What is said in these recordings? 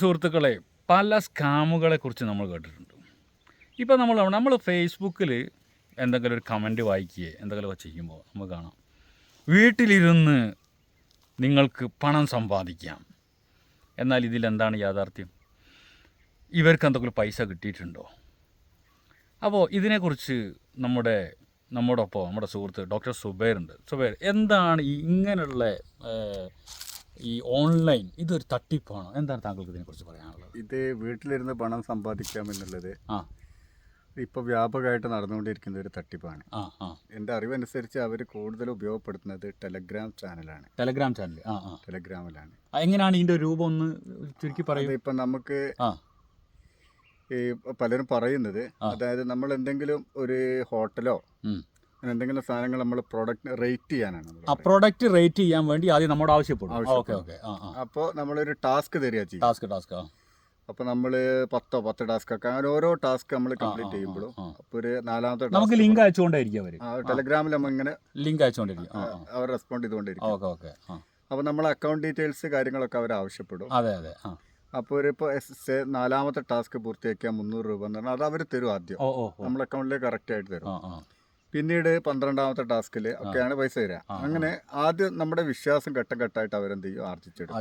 സുഹൃത്തുക്കളെ പല സ്കാമുകളെ കുറിച്ച് നമ്മൾ കേട്ടിട്ടുണ്ട്. ഇപ്പോൾ നമ്മൾ നമ്മൾ ഫേസ്ബുക്കിൽ എന്തെങ്കിലും ഒരു കമന്റ് വായിക്കുകയോ എന്തെങ്കിലുമൊക്കെ ചെയ്യുമ്പോൾ നമുക്ക് കാണാം. വീട്ടിലിരുന്ന് നിങ്ങൾക്ക് പണം സമ്പാദിക്കാം. എന്നാൽ ഇതിലെന്താണ് യാഥാർത്ഥ്യം? ഇവർക്ക് എന്തെങ്കിലും പൈസ കിട്ടിയിട്ടുണ്ടോ? അപ്പോൾ ഇതിനെക്കുറിച്ച് നമ്മുടെ നമ്മുടെ ഒപ്പം നമ്മുടെ സുഹൃത്ത് ഡോക്ടർ സുബൈർ ഉണ്ട് സുബൈർ എന്താണ് ഈ ഇങ്ങനെയുള്ള ഈ ഓൺലൈൻ ഇതൊരു തട്ടിപ്പാണ്? എന്താണ് താങ്കൾക്ക് ഇതിനെക്കുറിച്ച് പറയാനുള്ളത്? ഇത് വീട്ടിലിരുന്ന് പണം സമ്പാദിക്കാം എന്നുള്ളത് ആ. ഇപ്പോൾ വ്യാപകമായിട്ട് നടന്നുകൊണ്ടിരിക്കുന്ന ഒരു തട്ടിപ്പാണ്. എന്റെ അറിവനുസരിച്ച് അവർ കൂടുതൽ ഉപയോഗപ്പെടുത്തുന്നത് ടെലഗ്രാം ചാനലാണ്. ടെലഗ്രാം ചാനൽ ടെലഗ്രാമിലാണ്. എങ്ങനെയാണ് ഇതിന്റെ രൂപം ഒന്ന് ചുരുക്കി പറയുന്നത് ഇപ്പൊ നമുക്ക് ഈ പലരും പറയുന്നത് അതായത് നമ്മൾ എന്തെങ്കിലും ഒരു ഹോട്ടലോ എന്തെങ്കിലും സാധനങ്ങൾ നമ്മൾ പ്രോഡക്റ്റ് റേറ്റ് ചെയ്യാനാണ് ആ പ്രോഡക്റ്റ് റേറ്റ് ചെയ്യാൻ വേണ്ടി ആദ്യം നമ്മോട് ആവശ്യപ്പെടും. ഓക്കെ. ഓക്കെ. അപ്പോൾ നമ്മളൊരു ടാസ്ക് തരിക ചെയ്യും. ടാസ്ക് ടാസ്ക് അപ്പോൾ നമ്മൾ പത്തോ പത്ത് ടാസ്ക് ഒക്കെ അങ്ങനെ ഓരോ ടാസ്ക് നമ്മൾ കംപ്ലീറ്റ് ചെയ്യുമ്പോഴും അപ്പോൾ ഒരു നാലാമത്തെ നമുക്ക് ലിങ്ക് അയച്ചുകൊണ്ടായിരിക്കും അവർ ടെലഗ്രാമിൽ നമ്മൾ ഇങ്ങനെ ലിങ്ക് അയച്ചുകൊണ്ടിരിക്കും അവർ റെസ്പോണ്ട് ചെയ്തുകൊണ്ടിരിക്കും. ഓക്കെ ഓക്കെ അപ്പോൾ നമ്മൾ അക്കൗണ്ട് ഡീറ്റെയിൽസ് കാര്യങ്ങളൊക്കെ അവർ ആവശ്യപ്പെടും. അതെ അതെ ആ. അപ്പോൾ ഒരു ഇപ്പോൾ എസ് നാലാമത്തെ ടാസ്ക് പൂർത്തിയാക്കിയാൽ മുന്നൂറ് രൂപ എന്ന് പറഞ്ഞാൽ അത് അവർ തരും ആദ്യം. നമ്മളെ അക്കൗണ്ടിലേക്ക് കറക്റ്റ് ആയിട്ട് തരും. പിന്നീട് പന്ത്രണ്ടാമത്തെ ടാസ്കിൽ ഒക്കെയാണ് പൈസ തരിക. അങ്ങനെ ആദ്യം നമ്മുടെ വിശ്വാസം ഘട്ടം ഘട്ടമായിട്ട് അവരെന്ത് ചെയ്യും? ആർജിച്ചെടുക്കും.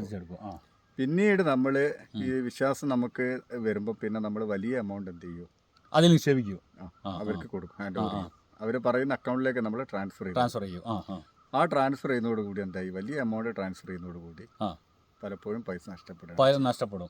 പിന്നീട് നമ്മൾ ഈ വിശ്വാസം നമുക്ക് വരുമ്പോൾ പിന്നെ നമ്മൾ വലിയ എമൗണ്ട് എന്ത് ചെയ്യും? അതിൽ നിക്ഷേപിക്കൂ. അവർക്ക് കൊടുക്കും. അവർ പറയുന്ന അക്കൗണ്ടിലേക്ക് നമ്മൾ ട്രാൻസ്ഫർ ചെയ്യും. ട്രാൻസ്ഫർ ചെയ്യും. ആ ട്രാൻസ്ഫർ ചെയ്യുന്നതോടുകൂടി എന്തായി? വലിയ എമൗണ്ട് ട്രാൻസ്ഫർ ചെയ്യുന്നതോടുകൂടി. പലപ്പോഴും പൈസ നഷ്ടപ്പെടും. പൈസ നഷ്ടപ്പെടും.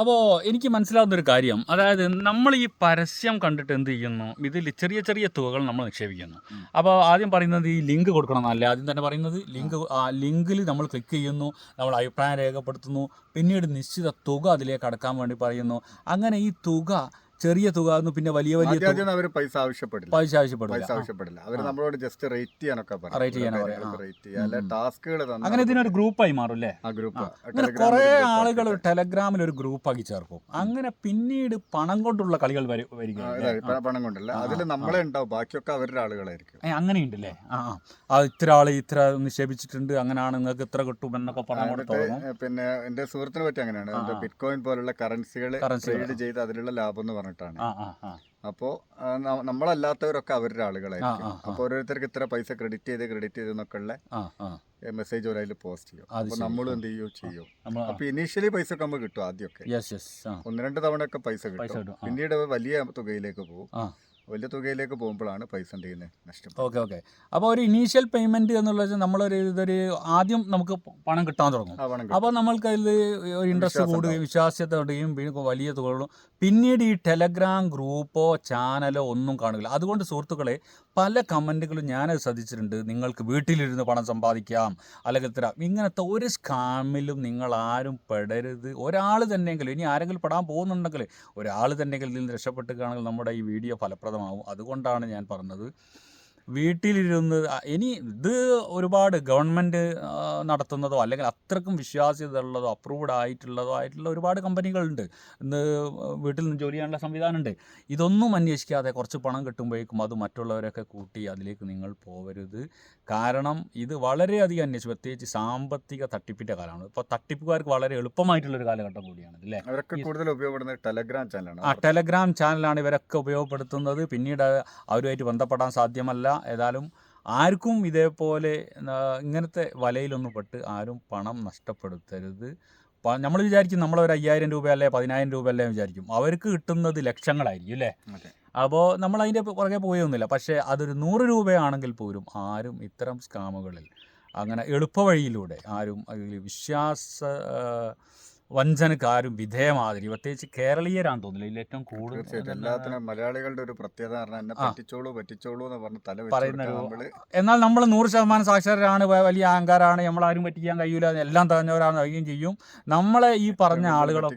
അപ്പോൾ എനിക്ക് മനസ്സിലാവുന്ന ഒരു കാര്യം. അതായത് നമ്മൾ ഈ പരസ്യം കണ്ടിട്ട് എന്ത് ചെയ്യുന്നു? ഇതിൽ ചെറിയ ചെറിയ തുകകൾ നമ്മൾ നിക്ഷേപിക്കുന്നു. അപ്പോൾ ആദ്യം പറയുന്നത് ഈ ലിങ്ക് കൊടുക്കണം എന്നല്ല? ആദ്യം തന്നെ പറയുന്നത് ലിങ്ക് ആ ലിങ്കിൽ നമ്മൾ ക്ലിക്ക് ചെയ്യുന്നു നമ്മൾ അഭിപ്രായം രേഖപ്പെടുത്തുന്നു പിന്നീട് നിശ്ചിത തുക അതിലേക്ക് അടക്കാൻ വേണ്ടി പറയുന്നു. അങ്ങനെ ഈ തുക ചെറിയ തുക എന്ന് പിന്നെ വലിയ വലിയ ആദ്യം അവർ പൈസ ആവശ്യപ്പെടില്ല. പൈസ പൈസ ആവശ്യപ്പെടില്ല. അവർ നമ്മളോട് ജസ്റ്റ് റേറ്റ് ചെയ്യാനൊക്കെ Rate ചെയ്യാനാ പറയാ. ആ. റേറ്റ് ചെയ്യുക അല്ലെ. ടാസ്കുകൾ അങ്ങനെ ഇതിനൊരു ഗ്രൂപ്പായി മാറും അല്ലേ? ആ ഗ്രൂപ്പ്. അങ്ങനെ കുറെ ആളുകൾ ടെലഗ്രാമിൽ ഒരു ഗ്രൂപ്പാക്കി ചേർക്കും. അങ്ങനെ പിന്നീട് പണം കൊണ്ടുള്ള കളികൾ വരി- വരികയല്ലേ? ആ. പണം കൊണ്ടല്ല? അതിൽ നമ്മളെ ഉണ്ടാവും. ബാക്കിയൊക്കെ അവരുടെ ആളുകളായിരിക്കും. ഏ, അങ്ങനെയുണ്ടല്ലേ? ആ ആ. ആ ഇത്ര ആൾ ഇത്ര നിക്ഷേപിച്ചിട്ടുണ്ട് അങ്ങനെയാണ് നിങ്ങൾക്ക് ഇത്ര കിട്ടും എന്നൊക്കെ പണം എന്നിട്ട് തുടങ്ങും. പിന്നെ എന്റെ സുഹൃത്തിനെ പറ്റി അങ്ങനെയാണ്. ബിറ്റ്കോയിൻ ബിറ്റ് കോയിൻ പോലുള്ള കറൻസികൾ Currency കൾ. ട്രേഡ് ചെയ്ത് അതിലുള്ള ലാഭം എന്ന് പറഞ്ഞിട്ടാണ്. അപ്പോൾ നമ്മളല്ലാത്തവരൊക്കെ അവരുടെ ആളുകളായിരിക്കും അപ്പൊ. അപ്പോൾ ഓരോരുത്തർക്ക് ഇത്ര പൈസ ക്രെഡിറ്റ് ചെയ്ത് ക്രെഡിറ്റ് ചെയ്ത് എന്നൊക്കെ ഉള്ള മെസ്സേജ് ഒരാൾ പോസ്റ്റ് ചെയ്യും. അപ്പൊ അപ്പോൾ. നമ്മളും എന്ത് ചെയ്യും ചെയ്യും. നമ്മൾ അപ്പോൾ ഇനീഷ്യലി പൈസ ഒക്കെ നമുക്ക് കിട്ടും ആദ്യമൊക്കെ. ഒന്ന് രണ്ട് തവണ ഒക്കെ പൈസ കിട്ടും. പിന്നീട് വലിയ തുകയിലേക്ക് പോകും. വലിയ തുകയിലേക്ക് പോകുമ്പോഴാണ് പൈസ നഷ്ടം ഓക്കെ ഓക്കെ. അപ്പോൾ ഒരു ഇനീഷ്യൽ പേയ്മെന്റ് എന്നുള്ളത് നമ്മളൊരു ഇതൊരു ആദ്യം നമുക്ക് പണം കിട്ടാൻ തുടങ്ങും. അപ്പോൾ നമ്മൾക്ക് അതിൽ ഒരു ഇൻട്രസ്റ്റ് കൂടുകയും വിശ്വാസ്യത്തോടെയും പിന്നെ വലിയ തുകകളും പിന്നീട് ഈ ടെലഗ്രാം ഗ്രൂപ്പോ ചാനലോ ഒന്നും കാണില്ല അതുകൊണ്ട് സുഹൃത്തുക്കളെ പല കമന്റുകളും ഞാനത് ശ്രദ്ധിച്ചിട്ടുണ്ട്. നിങ്ങൾക്ക് വീട്ടിലിരുന്ന് പണം സമ്പാദിക്കാം അല്ലെങ്കിൽ ഇത്ര. ഇങ്ങനത്തെ ഒരു സ്കാമിലും നിങ്ങൾ ആരും പെടരുത്. ഒരാൾ തന്നെയെങ്കിലും ഇനി ആരെങ്കിലും പെടാൻ പോകുന്നുണ്ടെങ്കിൽ ഒരാൾ തന്നെയെങ്കിലും ഇതിൽ നിന്ന് രക്ഷപ്പെട്ടുകയാണെങ്കിൽ നമ്മുടെ ഈ വീഡിയോ ഫലപ്രദമാവും അതുകൊണ്ടാണ് ഞാൻ പറഞ്ഞത്. വീട്ടിലിരുന്ന് ഇനി ഇത് ഒരുപാട് ഗവൺമെന്റ് നടത്തുന്നതോ അല്ലെങ്കിൽ അത്രക്കും വിശ്വാസ്യത ഉള്ളതോ അപ്രൂവ്ഡ് ആയിട്ടുള്ളതോ ആയിട്ടുള്ള ഒരുപാട് കമ്പനികളുണ്ട്. ഇന്ന് വീട്ടിൽ നിന്ന് ജോലി ചെയ്യാനുള്ള സംവിധാനമുണ്ട്. ഇതൊന്നും അന്വേഷിക്കാതെ കുറച്ച് പണം കിട്ടുമ്പോഴേക്കും അത് മറ്റുള്ളവരൊക്കെ കൂട്ടി അതിലേക്ക് നിങ്ങൾ പോവരുത്. കാരണം ഇത് വളരെയധികം അന്വേഷിച്ചു പ്രത്യേകിച്ച് സാമ്പത്തിക തട്ടിപ്പിന്റെ കാലമാണ്. ഇപ്പോൾ തട്ടിപ്പുകാർക്ക് വളരെ എളുപ്പമായിട്ടുള്ളൊരു കാലഘട്ടം കൂടിയാണ് അല്ലേ? അവരൊക്കെ കൂടുതൽ ഉപയോഗപ്പെടുന്നത് ടെലഗ്രാം ചാനലാണ്. ആ ടെലഗ്രാം ചാനലാണ് ഇവരൊക്കെ ഉപയോഗപ്പെടുത്തുന്നത്. പിന്നീട് അവരുമായിട്ട് ബന്ധപ്പെടാൻ സാധ്യമല്ല. ഏതായാലും ആർക്കും ഇതേപോലെ ഇങ്ങനത്തെ വലയിലൊന്നും പെട്ട് ആരും പണം നഷ്ടപ്പെടുത്തരുത്. നമ്മൾ വിചാരിക്കും ഒരു അയ്യായിരം രൂപ അല്ലേ പതിനായിരം രൂപ അല്ലേ വിചാരിക്കും. അവർക്ക് കിട്ടുന്നത് ലക്ഷങ്ങളായിരിക്കും അല്ലേ? അപ്പോൾ നമ്മൾ അതിന്റെ പുറകെ പോയൊന്നുമില്ല. പക്ഷേ അതൊരു നൂറ് രൂപയാണെങ്കിൽ പോലും ആരും ഇത്തരം സ്കാമുകളിൽ അങ്ങനെ എളുപ്പവഴിയിലൂടെ ആരും വിശ്വാസ വഞ്ചനക്ക് ആരും വിധേയമാതിരി പ്രത്യേകിച്ച് കേരളീയരാന്ന് തോന്നില്ല ഇതിൽ ഏറ്റവും കൂടുതൽ എല്ലാത്തിനും മലയാളികളുടെ ഒരു പ്രത്യേകത എന്നെ പറ്റിച്ചോളൂ പറ്റിച്ചോളൂ എന്ന് പറഞ്ഞ് തല പറയുന്ന എന്നാൽ നമ്മൾ നൂറ് ശതമാനം സാക്ഷരരാണ് വലിയ അഹങ്കാരാണ് നമ്മളാരും പറ്റിക്കാൻ കഴിയൂല എല്ലാം തന്നവരാണ് കഴിയുകയും ചെയ്യും. നമ്മളെ ഈ പറഞ്ഞ ആളുകളെ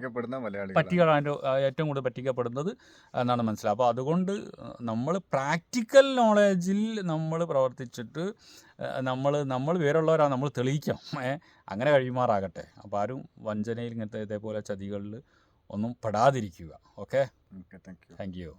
പറ്റികളാണ് ഏറ്റവും കൂടുതൽ പറ്റിക്കപ്പെടുന്നത് എന്നാണ് മനസ്സിലാവുക. അപ്പോൾ അതുകൊണ്ട് നമ്മൾ പ്രാക്ടിക്കൽ നോളേജിൽ നമ്മൾ പ്രവർത്തിച്ചിട്ട് നമ്മൾ നമ്മൾ വിവരമുള്ളവരാണ് നമ്മൾ തെളിയിക്കാം. അങ്ങനെ കഴിയുമാറാകട്ടെ. അപ്പോൾ ആരും വഞ്ചനയിൽ ഇങ്ങനത്തെ ഇതേപോലെ ചതികളിൽ ഒന്നും പെടാതിരിക്കുക. ഓക്കെ? Thank you.